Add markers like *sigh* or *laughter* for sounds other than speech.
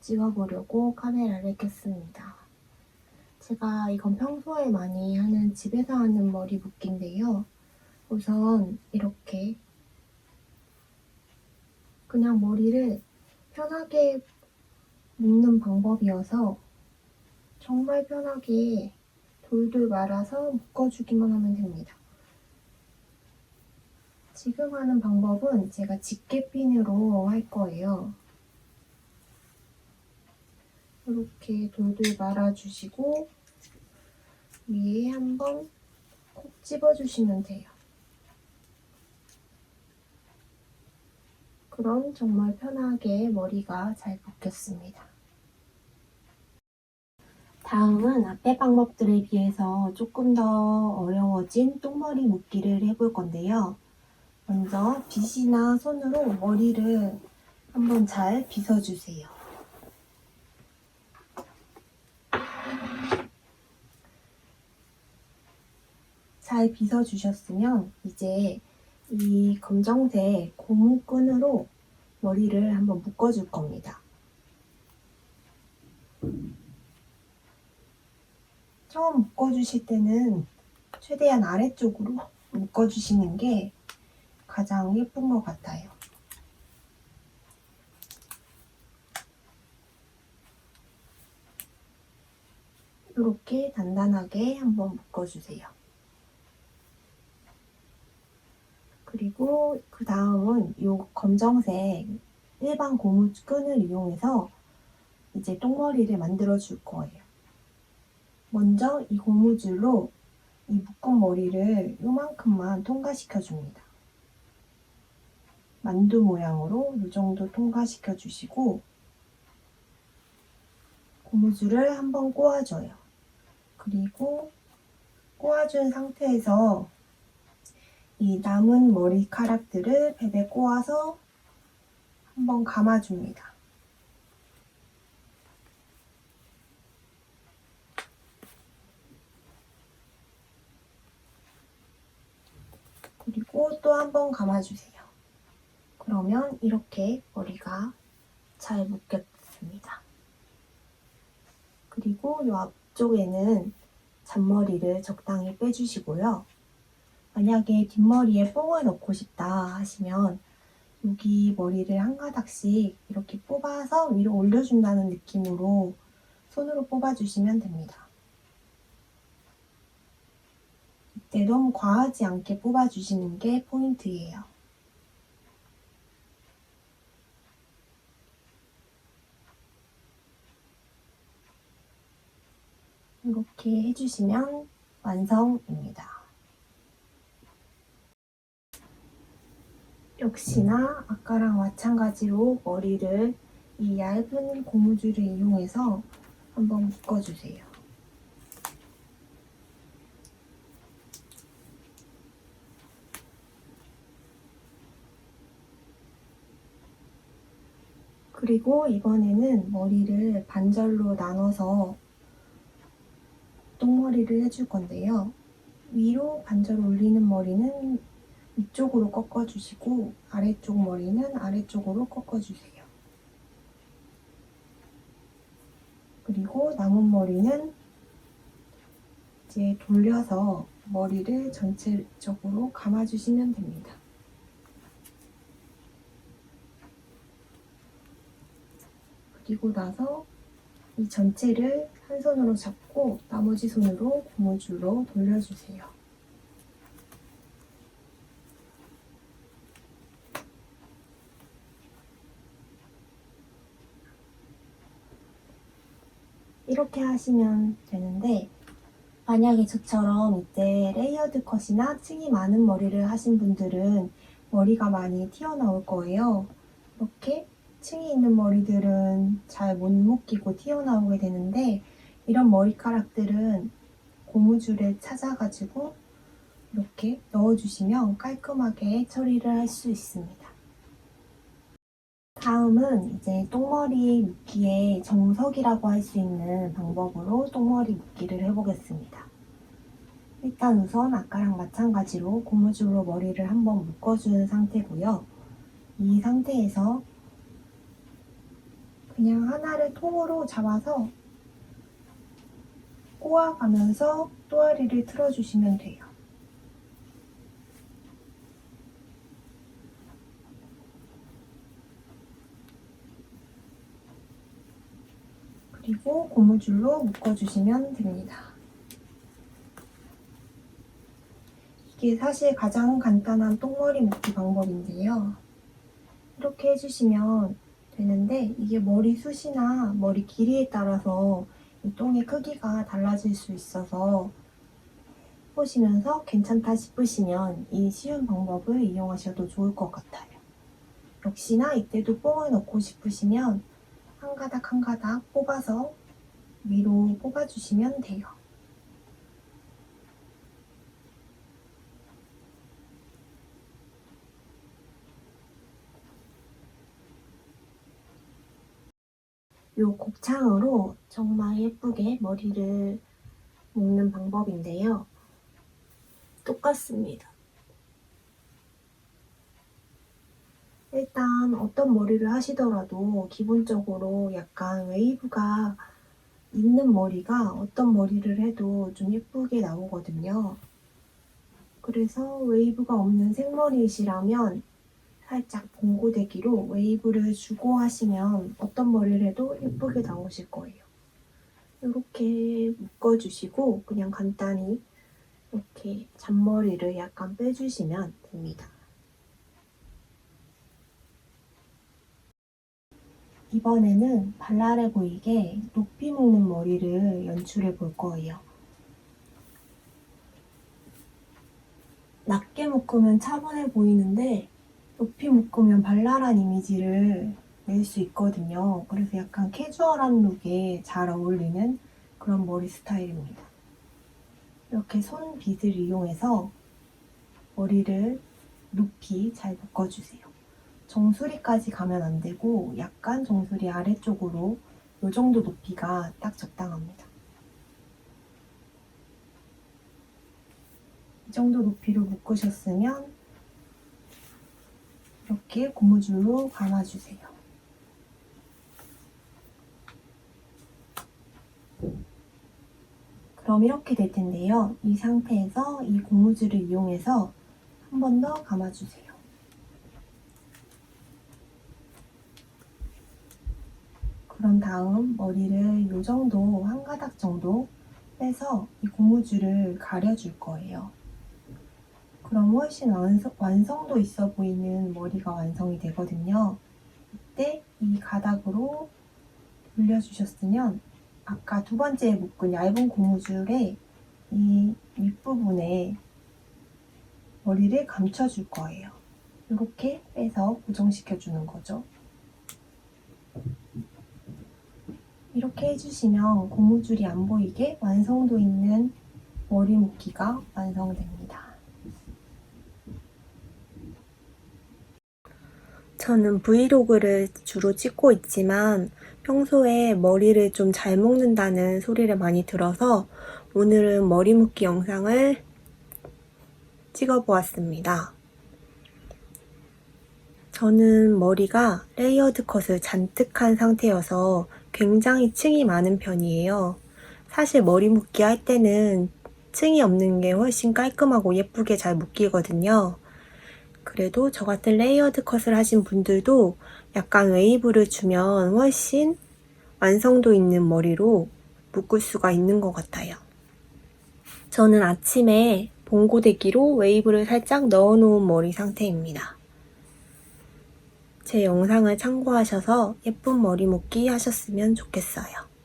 찍어보려고 카메라를 켰습니다. 제가 이건 평소에 많이 하는 집에서 하는 머리 묶기인데요. 우선 이렇게 그냥 머리를 편하게 묶는 방법이어서 정말 편하게 돌돌 말아서 묶어주기만 하면 됩니다. 지금 하는 방법은 제가 집게핀으로 할 거예요. 이렇게 돌돌 말아주시고 위에 한번 콕 집어주시면 돼요. 그럼 정말 편하게 머리가 잘 묶였습니다. 다음은 앞에 방법들에 비해서 조금 더 어려워진 똥머리 묶기를 해볼 건데요. 먼저 빗이나 손으로 머리를 한번 잘 빗어주세요. 잘 빗어주셨으면 이제 이 검정색 고무끈으로 머리를 한번 묶어줄 겁니다. 처음 묶어주실 때는 최대한 아래쪽으로 *laughs* 묶어주시는 게 가장 예쁜 것 같아요. 이렇게 단단하게 한번 묶어주세요. 그리고 그 다음은 이 검정색 일반 고무끈을 이용해서 이제 똥머리를 만들어 줄 거예요. 먼저 이 고무줄로 이 묶은 머리를 요만큼만 통과시켜 줍니다. 만두 모양으로 이 정도 통과시켜 주시고 고무줄을 한번 꼬아줘요. 그리고 꼬아준 상태에서 이 남은 머리카락들을 벨에 꼬아서 한번 감아줍니다. 그리고 또 한번 감아주세요. 그러면 이렇게 머리가 잘 묶였습니다. 그리고 이 앞쪽에는 잔머리를 적당히 빼주시고요. 만약에 뒷머리에 뽕을 넣고 싶다 하시면 여기 머리를 한 가닥씩 이렇게 뽑아서 위로 올려준다는 느낌으로 손으로 뽑아주시면 됩니다. 이때 너무 과하지 않게 뽑아주시는 게 포인트예요. 이렇게 해주시면 완성입니다. 역시나 아까랑 마찬가지로 머리를 이 얇은 고무줄을 이용해서 한번 묶어주세요. 그리고 이번에는 머리를 반절로 나눠서 똥머리를 해줄 건데요. 위로 반절 올리는 머리는 위쪽으로 꺾어주시고 아래쪽 머리는 아래쪽으로 꺾어주세요. 그리고 남은 머리는 이제 돌려서 머리를 전체적으로 감아주시면 됩니다. 그리고 나서 이 전체를 한 손으로 잡고 나머지 손으로 고무줄로 돌려주세요. 이렇게 하시면 되는데 만약에 저처럼 이때 레이어드 컷이나 층이 많은 머리를 하신 분들은 머리가 많이 튀어나올 거예요. 이렇게 층이 있는 머리들은 잘 못 묶이고 튀어나오게 되는데 이런 머리카락들은 고무줄에 찾아가지고 이렇게 넣어주시면 깔끔하게 처리를 할 수 있습니다. 다음은 이제 똥머리 묶기의 정석이라고 할 수 있는 방법으로 똥머리 묶기를 해보겠습니다. 일단 우선 아까랑 마찬가지로 고무줄로 머리를 한번 묶어준 상태고요. 이 상태에서 그냥 하나를 통으로 잡아서 꼬아가면서 또아리를 틀어주시면 돼요. 그리고 고무줄로 묶어주시면 됩니다. 이게 사실 가장 간단한 똥머리 묶기 방법인데요. 이렇게 해주시면 되는데 이게 머리 숱이나 머리 길이에 따라서 이 똥의 크기가 달라질 수 있어서 보시면서 괜찮다 싶으시면 이 쉬운 방법을 이용하셔도 좋을 것 같아요. 역시나 이때도 뽕을 넣고 싶으시면 한 가닥 한 가닥 뽑아서 위로 뽑아주시면 돼요. 요 곱창으로 정말 예쁘게 머리를 묶는 방법인데요. 똑같습니다. 일단 어떤 머리를 하시더라도 기본적으로 약간 웨이브가 있는 머리가 어떤 머리를 해도 좀 예쁘게 나오거든요. 그래서 웨이브가 없는 생머리이시라면 살짝 봉고데기로 웨이브를 주고 하시면 어떤 머리를 해도 예쁘게 나오실 거예요. 이렇게 묶어주시고 그냥 간단히 이렇게 잔머리를 약간 빼주시면 됩니다. 이번에는 발랄해 보이게 높이 묶는 머리를 연출해 볼 거예요. 낮게 묶으면 차분해 보이는데 높이 묶으면 발랄한 이미지를 낼 수 있거든요. 그래서 약간 캐주얼한 룩에 잘 어울리는 그런 머리 스타일입니다. 이렇게 손 빗을 이용해서 머리를 높이 잘 묶어주세요. 정수리까지 가면 안 되고 약간 정수리 아래쪽으로 이 정도 높이가 딱 적당합니다. 이 정도 높이로 묶으셨으면 이렇게 고무줄로 감아주세요. 그럼 이렇게 될 텐데요. 이 상태에서 이 고무줄을 이용해서 한 번 더 감아주세요. 그런 다음 머리를 이 정도 한 가닥 정도 빼서 이 고무줄을 가려줄 거예요. 그럼 훨씬 완성, 완성도 있어 보이는 머리가 완성이 되거든요. 이때 이 가닥으로 돌려주셨으면 아까 두 번째 묶은 얇은 고무줄에 이 윗부분에 머리를 감춰줄 거예요. 이렇게 빼서 고정시켜주는 거죠. 이렇게 해주시면 고무줄이 안 보이게 완성도 있는 머리 묶기가 완성됩니다. 저는 브이로그를 주로 찍고 있지만 평소에 머리를 좀 잘 묶는다는 소리를 많이 들어서 오늘은 머리 묶기 영상을 찍어 보았습니다. 저는 머리가 레이어드 컷을 잔뜩 한 상태여서 굉장히 층이 많은 편이에요. 사실 머리 묶기 할 때는 층이 없는 게 훨씬 깔끔하고 예쁘게 잘 묶이거든요. 그래도 저 같은 레이어드 컷을 하신 분들도 약간 웨이브를 주면 훨씬 완성도 있는 머리로 묶을 수가 있는 것 같아요. 저는 아침에 봉고데기로 웨이브를 살짝 넣어놓은 머리 상태입니다. 제 영상을 참고하셔서 예쁜 머리 묶기 하셨으면 좋겠어요.